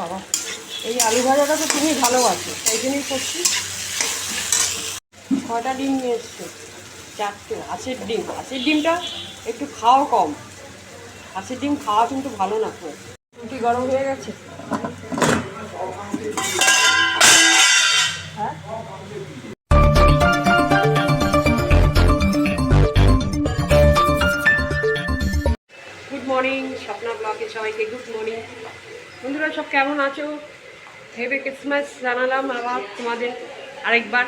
বাবা। এই আলু ভাজাটা তো তুমি ভালোবাসো তাই জন্যই করছি। ছটা ডিম নিয়ে এসছো, চারটে, হাঁসের ডিম। হাঁসের ডিমটা একটু খাওয়া কম। হাঁসের ডিম খাওয়া কিন্তু ভালো না রুটি গরম হয়ে গেছে? বন্ধুরা, সব কেমন আছো? ভেবে ক্রিসমাস জানালাম, আবার তোমাদের আরেকবার।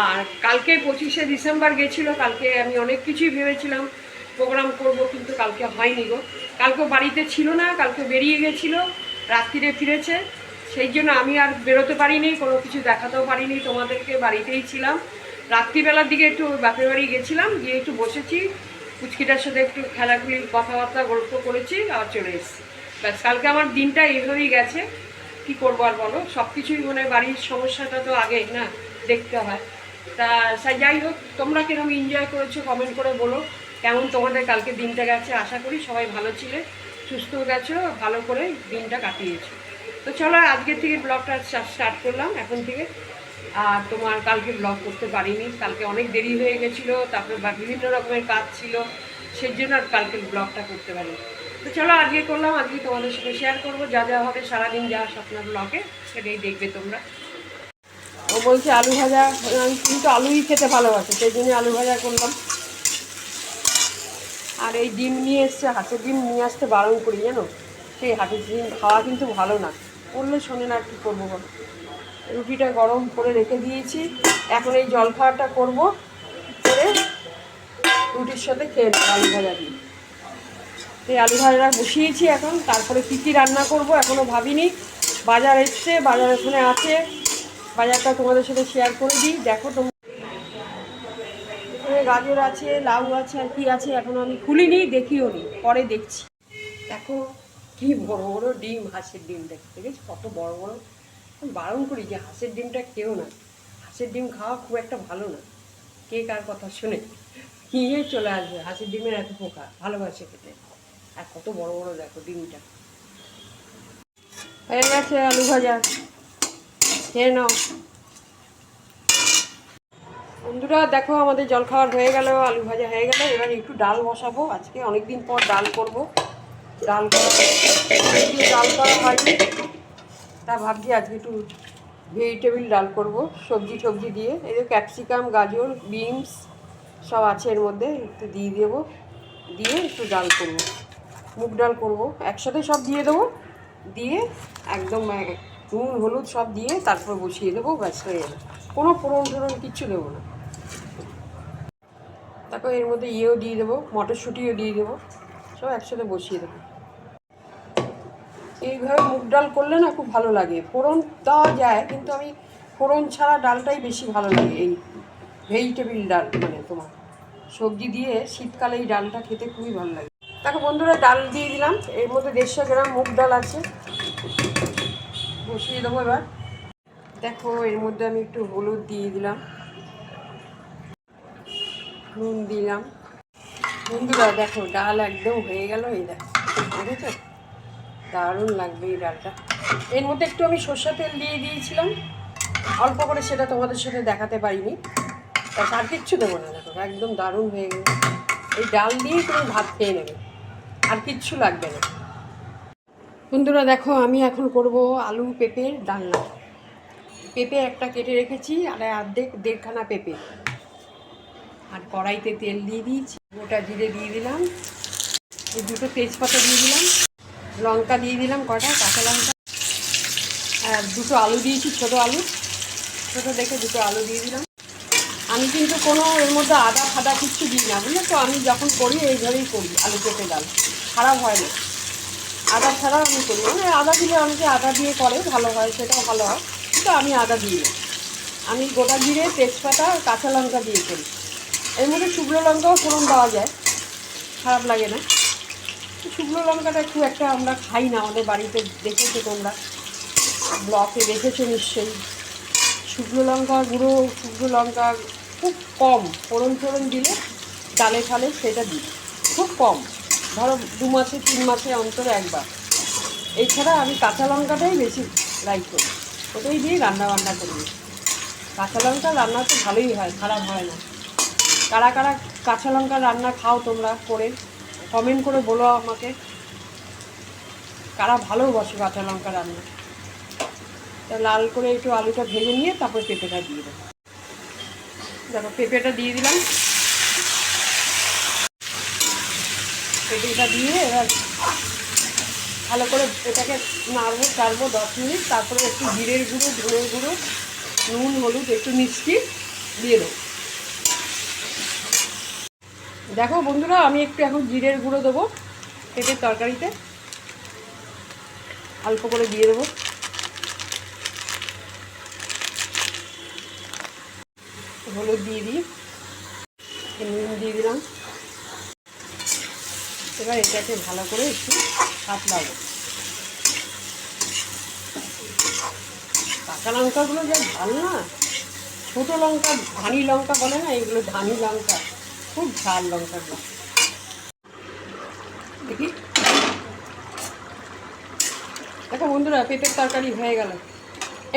আর কালকে পঁচিশে ডিসেম্বর গেছিল, কালকে আমি অনেক কিছুই ভেবেছিলাম প্রোগ্রাম করব, কিন্তু কালকে হয়নি গো। কালকে বাড়িতে ছিল না, কালকে বেরিয়ে গেছিল, রাত্রিরে ফিরেছে। সেই জন্য আমি আর বেরোতে পারিনি, কোনো কিছু দেখাতেও পারিনি তোমাদেরকে, বাড়িতেই ছিলাম। রাত্রিবেলার দিকে একটু বাপের বাড়ি গেছিলাম, গিয়ে একটু বসেছি, পুচকিটার সাথে একটু খেলাখুলি কথাবার্তা, গল্প করেছি, আর চলে এসেছি। ব্যাস কালকে আমার দিনটা এইভাবেই গেছে। কি করব আর বলো? সব কিছুই মানে বাড়ির সমস্যাটা তো আগে না, দেখতে হয়। তা যাই হোক, তোমরা কীরকম এনজয় করেছ কমেন্ট করে বলো। কেমন তোমাদের কালকে দিনটা গেছে? আশা করি সবাই ভালো ছিলে সুস্থ গেছো, ভালো করে দিনটা কাটিয়েছো। তো চলো, আজকের থেকে ব্লগটা স্টার্ট করলাম এখন থেকে। আর তোমার কালকে ব্লগ করতে পারিনি। কালকে অনেক দেরি হয়ে গেছিল, তারপরে বিভিন্ন রকমের কাজ ছিল, সেই জন্য আর কালকে ব্লগটা করতে পারিনি। তো চলো আজকে করলাম, আজকে তোমাদের সাথে শেয়ার করব, যা যা হবে সারাদিন যা স্বপ্ন ব্লগে সেটাই দেখবে তোমরা। ও বলছে আলু ভাজা, আমি কিন্তু আলুই খেতে ভালোবাসে, সেই জন্য আলু ভাজা করলাম। আর এই ডিম নিয়ে এসছে হাতে ডিম নিয়ে আসতে বারণ করি, জানো? সেই হাতে ডিম খাওয়া কিন্তু ভালো না। করলে শোনে না, কী করব বলো? রুটিটা গরম করে রেখে দিয়েছি। এখন এই জল খাওয়াটা করব, করে রুটির সাথে খেয়ে নেব আলু ভাজা দিয়ে। এই আলু ভাজাটা বসিয়েছি এখন। তারপরে কী কী রান্না করব এখনও ভাবিনি। বাজার এসছে, বাজার ওখানে আছে। বাজারটা তোমাদের সাথে শেয়ার করে দিই। দেখো তোমরা গাজর আছে, লাউ আছে, আর কি আছে এখনও আমি খুলিনি, দেখিও নি। পরে দেখছি। দেখো কি বড় বড় ডিম, হাঁসের ডিম দেখতে। দেখেছি? কত বড় বড়। বারণ করি যে হাঁসের ডিমটা কেউ না। হাঁসের ডিম খাওয়া খুব একটা ভালো না। কে কার কথা শুনে? নিয়ে চলে আসবে। হাঁসের ডিমের এত পোকা, ভালোবাসে খেতে। আর কত বড় বড় দেখো ডিমটা। হয়ে গেছে আলু ভাজা। খেয়ে নাও। বন্ধুরা, দেখো আমাদের জলখাবার হয়ে গেল, আলু ভাজা হয়ে গেল। এবার একটু ডাল বসাবো। আজকে অনেক দিন পর ডাল করব। ডাল ডাল করা হয়নি। তা ভাবছি আজকে একটু ভেজিটেবিল ডাল করব, সবজি সবজি দিয়ে। এই যে ক্যাপসিকাম গাজর বিনস সব আছে এর মধ্যে, একটু দিয়ে দেবো। দিয়ে একটু ডাল করব। মুগ ডাল করব। একসাথে সব দিয়ে দেবো। দিয়ে একদম নুন, হলুদ সব দিয়ে তারপর বসিয়ে দেবো, ব্যাস হয়ে যাবে কোনো ফোড়ন টোড়ন কিচ্ছু দেবো না। তারপর এর মধ্যে ইয়েও দিয়ে দেবো, মটরশুঁটিও দিয়ে দেবো, সব একসাথে বসিয়ে দেবো। এইভাবে মুগ ডাল করলে না খুব ভালো লাগে। ফোড়ন দেওয়া যায়, কিন্তু আমি ফোড়ন ছাড়া ডালটাই বেশি ভালো লাগে, এই ভেজিটেবিল ডাল মানে তোমার। সবজি দিয়ে শীতকালে এই ডালটা খেতে খুবই ভালো লাগে। দেখো বন্ধুরা, ডাল দিয়ে দিলাম। এর মধ্যে দেড়শো গ্রাম মুগ ডাল আছে। বসিয়ে দেবো এবার। দেখো, এর মধ্যে আমি একটু হলুদ দিয়ে দিলাম। নুন দিলাম। বন্ধুরা, দেখো, ডাল একদম হয়ে গেল, এই দেখো। বুঝেছ? দারুণ লাগবে এই ডালটা। এর মধ্যে একটু আমি সর্ষা তেল দিয়ে দিয়েছিলাম। অল্প করে সেটা তোমাদের সাথে দেখাতে পারিনি। তা আর কিচ্ছু দেবো না, দেখো, একদম দারুণ হয়ে গেল। এই ডাল দিয়েই তুমি ভাত খেয়ে নেবে। আর কিচ্ছু লাগবে না। বন্ধুরা দেখো, আমি এখন করব আলু পেঁপের ডালনা। পেঁপে একটা কেটে রেখেছি, আর অর্ধেক, দেড়খানা পেঁপে। আর কড়াইতে তেল দিয়ে দিয়েছি, গোটা জিরে দিয়ে দিলাম। এই দুটো তেজপাতা দিয়ে দিলাম, লঙ্কা দিয়ে দিলাম কটা, কাঁচা লঙ্কা। আর দুটো আলু দিয়েছি, ছোটো আলু। ছোটো দেখে দুটো আলু দিয়ে দিলাম। আমি কিন্তু কোনো এর মধ্যে আদা, ফাদা কিচ্ছু দিই না, বুঝলে তো? আমি যখন করি, এইভাবেই করি, আলু পেঁপে ডাল। খারাপ হয় না আদা ছাড়াও আমি করি। মানে আদা দিলে অনেকে আদা দিয়ে করে, ভালো হয়, সেটাও ভালো হয়। কিন্তু আমি আদা দিই না। আমি গোটা জিরে, তেজপাতা, কাঁচা লঙ্কা দিয়ে করি। এর মধ্যে শুকনো লঙ্কাও ফোড়ন দেওয়া যায়। খারাপ লাগে না। শুকনো লঙ্কাটা খুব একটা আমরা খাই না। আমাদের বাড়িতে দেখেছ তোমরা। ব্লকে দেখেছ নিশ্চয়ই। শুকনো লঙ্কা গুঁড়ো, শুকনো লঙ্কা খুব কম। ফোড়ন ফোড়ন দিলে ডালে ফালে সেটা দিই। খুব কম। ধরো দু মাসে, তিন মাসে, অন্তরে একবার। এছাড়া আমি কাঁচা লঙ্কাটাই বেশি লাইক করি। ওটাই দিয়ে রান্না বান্না করি। কাঁচা লঙ্কা রান্না তো ভালোই হয়, খারাপ হয় না। কারা কারা কাঁচা লঙ্কা রান্না খাও তোমরা করে কমেন্ট করে বলো আমাকে। কারা ভালোবাসো কাঁচা লঙ্কা রান্না। তা লাল করে একটু আলুটা ভেজে নিয়ে তারপর পেঁপেটা দিয়ে দেবো। দেখো, পেঁপেটা দিয়ে দিলাম। পেঁপেটা দিয়ে এবার ভালো করে এটাকে নাড়বো, চাড়বো দশ মিনিট। তারপরে একটু জিরের গুঁড়ো, ধনের গুঁড়ো, নুন, হলুদ, একটু মিষ্টি দিয়ে দেবো। দেখো বন্ধুরা, আমি একটু এখন জিরের গুঁড়ো দেবো পেঁপের তরকারিতে। অল্প করে দিয়ে দেবো। হলুদ দিয়ে দিই। নুন দিয়ে দিলাম। এবার এটাকে ভালো করে একটু সাতলাবো কাঁচা লঙ্কাগুলো যা ঝাল না, ছোটো লঙ্কা ধানি লঙ্কা বলে না, এগুলো ধানি লঙ্কা, খুব ঝাল লঙ্কাগুলো। দেখি। দেখো বন্ধুরা, পেঁপের তরকারি হয়ে গেল।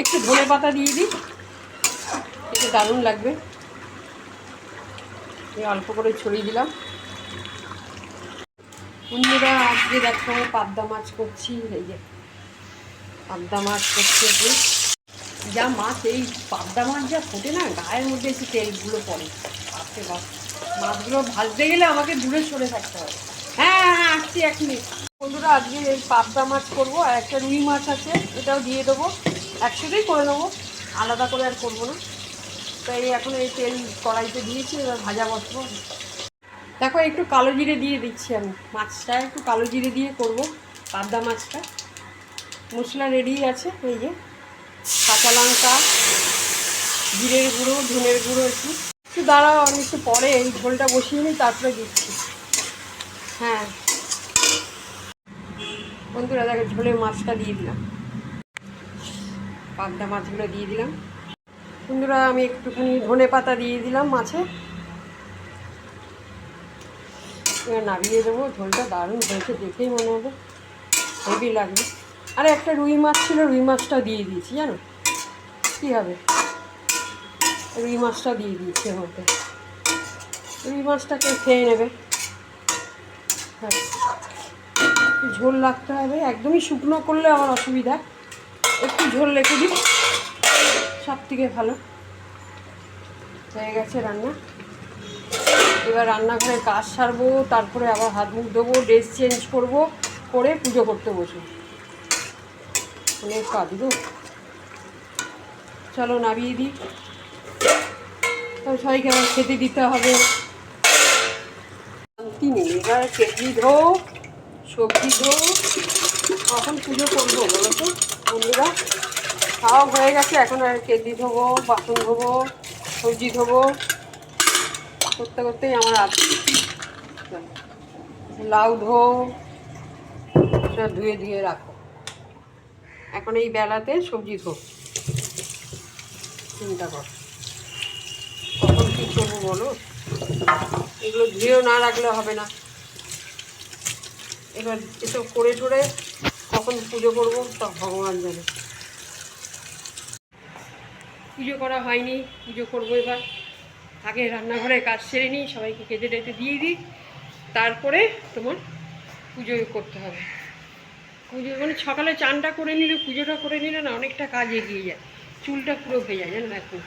একটু ধনে পাতা দিয়ে দিই একটু দারুণ লাগবে। অল্প করে ছড়িয়ে দিলাম। বন্ধুরা, আজকে দেখো পাবদা মাছ করছি। এই যে পাবদা মাছ করছে যা মাছ, এই পাবদা মাছ যা ফোটে না, গায়ের মধ্যে একটু তেলগুলো পড়ে। বাপরে বাপ। মাছগুলো ভাজতে গেলে আমাকে দূরে সরে থাকতে হবে। হ্যাঁ হ্যাঁ হ্যাঁ আসছি এক মিনিট। বন্ধুরা, আজকে এই পাবদা মাছ করব। আর একটা রুই মাছ আছে, এটাও দিয়ে দেবো। একসাথেই করে নেব। আলাদা করে আর করব না। তাই এখন এই তেল কড়াইতে দিয়েছি, এবার ভাজা বসবো। দেখো, একটু কালো জিরে দিয়ে দিচ্ছি আমি। মাছটা একটু কালো জিরে দিয়ে করব, পাবদা মাছটা। মশলা রেডি আছে, এই যে। কাঁচা লঙ্কা, জিরের গুঁড়ো, ধনের গুঁড়ো একটু। একটু দাঁড়াও, আমি একটু পরে এই ঝোলটা বসিয়ে নিই, তারপরে দিচ্ছি। হ্যাঁ। বন্ধুরা, দেখো ঝোলে মাছটা দিয়ে দিলাম। পাবদা মাছগুলো দিয়ে দিলাম। বন্ধুরা, আমি একটুখানি ধনে পাতা দিয়ে দিলাম মাছে। এবার নামিয়ে দেবো, ঝোলটা দারুণ হয়েছে দেখেই মনে হবে। হেভি লাগবে। আর, একটা রুই মাছ ছিল, রুই মাছটা দিয়ে দিয়েছি, জানো? কী হবে? রুই মাছটা দিয়ে দিয়েছি এর মধ্যে রুই মাছটাকে খেয়ে নেবে? হ্যাঁ। ঝোল রাখতে হবে, একদমই শুকনো করলে আমার অসুবিধা। একটু ঝোল রেখে দিই সব থেকে ভালো। হয়ে গেছে রান্না। এবার রান্নাঘরে কাজ সারবো, তারপরে আবার হাত মুখ দেবো ড্রেস চেঞ্জ করব, করে পুজো করতে বসবো। অনেক কাজ গো। চলো নামিয়ে দিই। তো সবাইকে আবার খেতে দিতে হবে। শান্তি নেই। এবার কেটলি ধো, সবজি ধো। কখন পুজো করব বলো তো? বন্ধুরা, খাওয়া হয়ে গেছে, এখন আর কেটলি ধোবো, বাসন ধোবো, সবজি ধোবো। করতে করতেই আমার লাউ ধো ধুয়ে ধুয়ে রাখো। এখন এই বেলাতে সবজি ধো। চিন্তা কর। কখন কী করব বলো? এগুলো ধুয়েও না রাখলে হবে না। এবার এসব করে টোরে কখন পুজো করব তা ভগবান জানে। পুজো করা হয়নি, পুজো করব এবার। আগে রান্নাঘরে কাজ সেরে নিই, সবাইকে কেটে টেটে দিয়ে দিই। তারপরে তোমার পুজো করতে হবে। পুজো মানে সকালে চানটা করে নিলে, পুজোটা করে নিলে না অনেকটা কাজ এগিয়ে যায়। চুলটা পুরো হয়ে যায়, জানো এখন?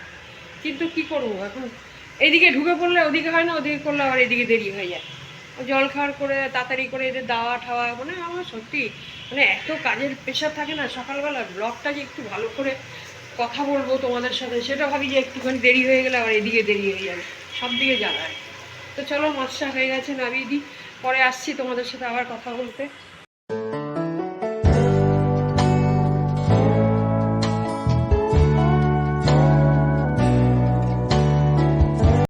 কিন্তু কি করব এখন? এদিকে ঢুকে পড়লে ওদিকে হয় না, ওদিকে করলে আবার এদিকে দেরি হয়ে যায়। জল খাওয়ার করে, তাড়াতাড়ি করে এদের দাওয়া ঠাওয়া মানে আমার সত্যি মানে এত কাজের প্রেশার থাকে না, সকালবেলা ব্লগটা যে একটু ভালো করে কথা বলব তোমাদের সাথে, সেটা ভাবি যে একটুখানি দেরি হয়ে গেলে আবার এদিকে দেরি হয়ে যাবে। সব দিকে জ্বালায়। তো চলো, মাছটা হয়ে গেছে, নামিয়ে দিই। পরে আসছি তোমাদের সাথে আবার কথা বলতে।